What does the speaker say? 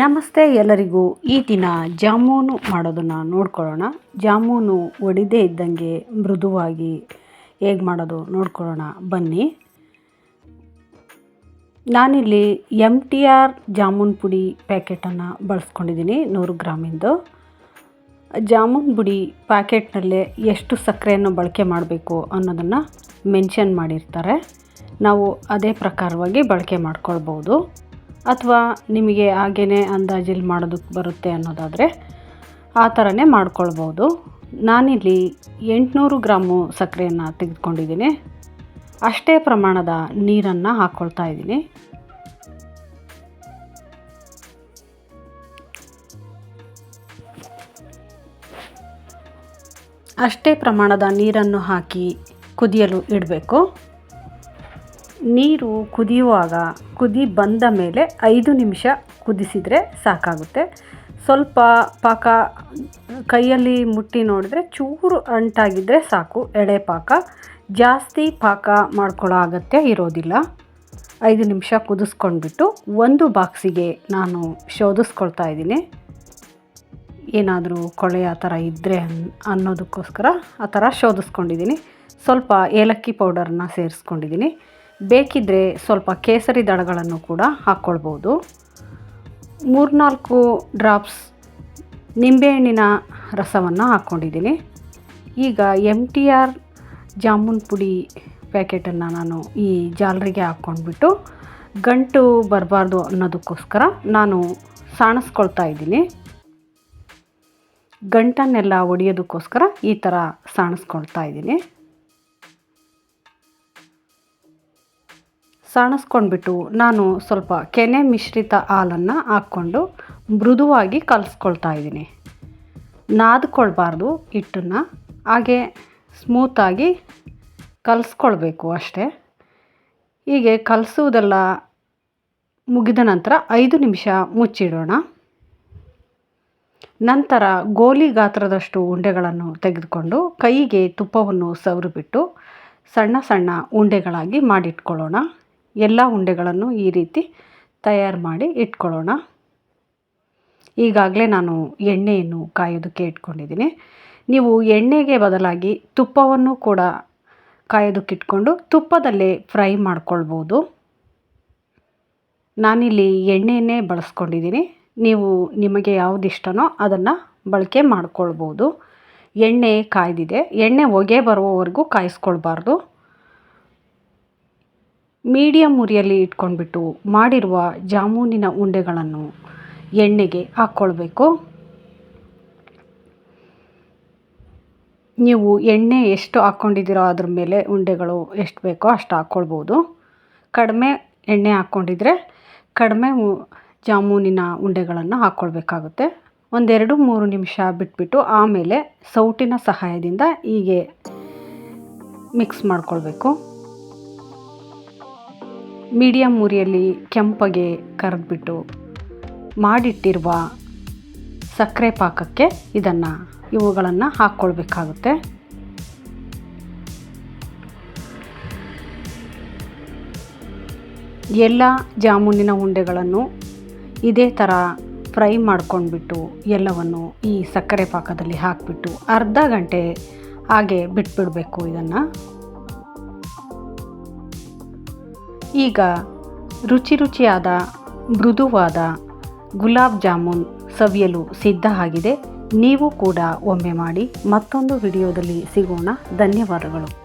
ನಮಸ್ತೆ ಎಲ್ಲರಿಗೂ, ಈ ದಿನ ಜಾಮೂನು ಮಾಡೋದನ್ನು ನೋಡ್ಕೊಳ್ಳೋಣ. ಜಾಮೂನು ಒಡಿದೇ ಇದ್ದಂಗೆ ಮೃದುವಾಗಿ ಹೇಗೆ ಮಾಡೋದು ನೋಡ್ಕೊಳ್ಳೋಣ, ಬನ್ನಿ. ನಾನಿಲ್ಲಿ ಎಂ ಟಿ ಆರ್ ಜಾಮೂನ್ ಪುಡಿ ಪ್ಯಾಕೆಟನ್ನು ಬಳಸ್ಕೊಂಡಿದ್ದೀನಿ ನೂರು ಗ್ರಾಮಿಂದು. ಜಾಮೂನ್ ಪುಡಿ ಪ್ಯಾಕೆಟ್ನಲ್ಲೇ ಎಷ್ಟು ಸಕ್ಕರೆಯನ್ನು ಬಳಕೆ ಮಾಡಬೇಕು ಅನ್ನೋದನ್ನು ಮೆನ್ಷನ್ ಮಾಡಿರ್ತಾರೆ. ನಾವು ಅದೇ ಪ್ರಕಾರವಾಗಿ ಬಳಕೆ ಮಾಡ್ಕೊಳ್ಬೋದು. ಅಥವಾ ನಿಮಗೆ ಹಾಗೇ ಅಂದಾಜಲ್ಲಿ ಮಾಡೋದಕ್ಕೆ ಬರುತ್ತೆ ಅನ್ನೋದಾದರೆ ಆ ಥರನೇ ಮಾಡ್ಕೊಳ್ಬೋದು. ನಾನಿಲ್ಲಿ ಎಂಟುನೂರು ಗ್ರಾಮು ಸಕ್ಕರೆಯನ್ನು ತೆಗೆದುಕೊಂಡಿದ್ದೀನಿ. ಅಷ್ಟೇ ಪ್ರಮಾಣದ ನೀರನ್ನು ಹಾಕ್ಕೊಳ್ತಾ ಇದ್ದೀನಿ. ಅಷ್ಟೇ ಪ್ರಮಾಣದ ನೀರನ್ನು ಹಾಕಿ ಕುದಿಯಲು ಇಡಬೇಕು. ನೀರು ಕುದಿಯುವಾಗ ಕುದಿ ಬಂದ ಮೇಲೆ ಐದು ನಿಮಿಷ ಕುದಿಸಿದರೆ ಸಾಕಾಗುತ್ತೆ. ಸ್ವಲ್ಪ ಪಾಕ, ಕೈಯಲ್ಲಿ ಮುಟ್ಟಿ ನೋಡಿದರೆ ಚೂರು ಅಂಟಾಗಿದ್ದರೆ ಸಾಕು, ಎಳೆ ಪಾಕ. ಜಾಸ್ತಿ ಪಾಕ ಮಾಡ್ಕೊಳ್ಳೋ ಅಗತ್ಯ ಇರೋದಿಲ್ಲ. ಐದು ನಿಮಿಷ ಕುದಿಸ್ಕೊಂಡ್ಬಿಟ್ಟು ಒಂದು ಬಾಕ್ಸಿಗೆ ನಾನು ಶೋಧಿಸ್ಕೊಳ್ತಾ ಇದ್ದೀನಿ. ಏನಾದರೂ ಕೊಳೆ ಆ ಥರ ಇದ್ದರೆ ಅನ್, ಅನ್ನೋದಕ್ಕೋಸ್ಕರ ಆ ಥರ ಶೋಧಿಸ್ಕೊಂಡಿದ್ದೀನಿ. ಸ್ವಲ್ಪ ಏಲಕ್ಕಿ ಪೌಡರನ್ನ ಸೇರಿಸ್ಕೊಂಡಿದ್ದೀನಿ. ಬೇಕಿದ್ದರೆ ಸ್ವಲ್ಪ ಕೇಸರಿ ದಳಗಳನ್ನು ಕೂಡ ಹಾಕ್ಕೊಳ್ಬೋದು. ಮೂರ್ನಾಲ್ಕು ಡ್ರಾಪ್ಸ್ ನಿಂಬೆಹಣ್ಣಿನ ರಸವನ್ನು ಹಾಕ್ಕೊಂಡಿದ್ದೀನಿ. ಈಗ ಎಂ ಟಿ ಆರ್ ಜಾಮೂನ್ ಪುಡಿ ಪ್ಯಾಕೆಟನ್ನು ನಾನು ಈ ಜಾಲರಿಗೆ ಹಾಕ್ಕೊಂಡ್ಬಿಟ್ಟು ಗಂಟು ಬರಬಾರ್ದು ಅನ್ನೋದಕ್ಕೋಸ್ಕರ ನಾನು ಸಾಣಿಸ್ಕೊಳ್ತಾ ಇದ್ದೀನಿ. ಗಂಟನ್ನೆಲ್ಲ ಒಡೆಯೋದಕ್ಕೋಸ್ಕರ ಈ ಥರ ಸಾಣಿಸ್ಕೊಳ್ತಾ ಇದ್ದೀನಿ. ಸಾಣಿಸ್ಕೊಂಡ್ಬಿಟ್ಟು ನಾನು ಸ್ವಲ್ಪ ಕೆನೆ ಮಿಶ್ರಿತ ಹಾಲನ್ನು ಹಾಕ್ಕೊಂಡು ಮೃದುವಾಗಿ ಕಲಿಸ್ಕೊಳ್ತಾ ಇದ್ದೀನಿ. ನಾದ್ಕೊಳ್ಬಾರ್ದು ಹಿಟ್ಟನ್ನು. ಹಾಗೆ ಸ್ಮೂತಾಗಿ ಕಲಿಸ್ಕೊಳ್ಬೇಕು ಅಷ್ಟೇ. ಹೀಗೆ ಕಲಸುವುದೆಲ್ಲ ಮುಗಿದ ನಂತರ ಐದು ನಿಮಿಷ ಮುಚ್ಚಿಡೋಣ. ನಂತರ ಗೋಲಿ ಗಾತ್ರದಷ್ಟು ಉಂಡೆಗಳನ್ನು ತೆಗೆದುಕೊಂಡು ಕೈಗೆ ತುಪ್ಪವನ್ನು ಸವರಿಬಿಟ್ಟು ಸಣ್ಣ ಸಣ್ಣ ಉಂಡೆಗಳಾಗಿ ಮಾಡಿಟ್ಕೊಳ್ಳೋಣ. ಎಲ್ಲ ಉಂಡೆಗಳನ್ನು ಈ ರೀತಿ ತಯಾರು ಮಾಡಿ ಇಟ್ಕೊಳ್ಳೋಣ. ಈಗಾಗಲೇ ನಾನು ಎಣ್ಣೆಯನ್ನು ಕಾಯೋದಕ್ಕೆ ಇಟ್ಕೊಂಡಿದ್ದೀನಿ. ನೀವು ಎಣ್ಣೆಗೆ ಬದಲಾಗಿ ತುಪ್ಪವನ್ನು ಕೂಡ ಕಾಯೋದಕ್ಕೆ ಇಟ್ಕೊಂಡು ತುಪ್ಪದಲ್ಲೇ ಫ್ರೈ ಮಾಡ್ಕೊಳ್ಬೋದು. ನಾನಿಲ್ಲಿ ಎಣ್ಣೆಯನ್ನೇ ಬಳಸ್ಕೊಂಡಿದ್ದೀನಿ. ನೀವು ನಿಮಗೆ ಯಾವ್ದು ಇಷ್ಟನೋ ಅದನ್ನು ಬಳಕೆ ಮಾಡ್ಕೊಳ್ಬೋದು. ಎಣ್ಣೆ ಕಾಯ್ದಿದೆ. ಎಣ್ಣೆ ಹೊಗೆ ಬರುವವರೆಗೂ ಕಾಯಿಸ್ಕೊಳ್ಬಾರ್ದು. ಮೀಡಿಯಮ್ ಉರಿಯಲ್ಲಿ ಇಟ್ಕೊಂಡ್ಬಿಟ್ಟು ಮಾಡಿರುವ ಜಾಮೂನಿನ ಉಂಡೆಗಳನ್ನು ಎಣ್ಣೆಗೆ ಹಾಕ್ಕೊಳ್ಬೇಕು. ನೀವು ಎಣ್ಣೆ ಎಷ್ಟು ಹಾಕ್ಕೊಂಡಿದ್ದೀರೋ ಅದ್ರ ಮೇಲೆ ಉಂಡೆಗಳು ಎಷ್ಟು ಬೇಕೋ ಅಷ್ಟು ಹಾಕ್ಕೊಳ್ಬೋದು. ಕಡಿಮೆ ಎಣ್ಣೆ ಹಾಕ್ಕೊಂಡಿದ್ರೆ ಕಡಿಮೆ ಜಾಮೂನಿನ ಉಂಡೆಗಳನ್ನು ಹಾಕ್ಕೊಳ್ಬೇಕಾಗುತ್ತೆ. ಒಂದೆರಡು ಮೂರು ನಿಮಿಷ ಬಿಟ್ಬಿಟ್ಟು ಆಮೇಲೆ ಸೌಟಿನ ಸಹಾಯದಿಂದ ಹೀಗೆ ಮಿಕ್ಸ್ ಮಾಡ್ಕೊಳ್ಬೇಕು. ಮೀಡಿಯಮ್ ಉರಿಯಲ್ಲಿ ಕೆಂಪಗೆ ಕರೆದ್ಬಿಟ್ಟು ಮಾಡಿಟ್ಟಿರುವ ಸಕ್ಕರೆ ಪಾಕಕ್ಕೆ ಇದನ್ನು, ಇವುಗಳನ್ನು ಹಾಕ್ಕೊಳ್ಬೇಕಾಗುತ್ತೆ. ಎಲ್ಲ ಜಾಮೂನಿನ ಉಂಡೆಗಳನ್ನು ಇದೇ ಥರ ಫ್ರೈ ಮಾಡ್ಕೊಂಡ್ಬಿಟ್ಟು ಎಲ್ಲವನ್ನು ಈ ಸಕ್ಕರೆ ಪಾಕದಲ್ಲಿ ಹಾಕಿಬಿಟ್ಟು ಅರ್ಧ ಗಂಟೆ ಹಾಗೆ ಬಿಟ್ಬಿಡಬೇಕು ಇದನ್ನು. ಈಗ ರುಚಿ ರುಚಿಯಾದ ಮೃದುವಾದ ಗುಲಾಬ್ ಜಾಮೂನ್ ಸವಿಯಲು ಸಿದ್ಧ ಆಗಿದೆ. ನೀವು ಕೂಡ ಒಮ್ಮೆ ಮಾಡಿ ಮತ್ತೊಂದು ವಿಡಿಯೋದಲ್ಲಿ ಸಿಗೋಣ. ಧನ್ಯವಾದಗಳು.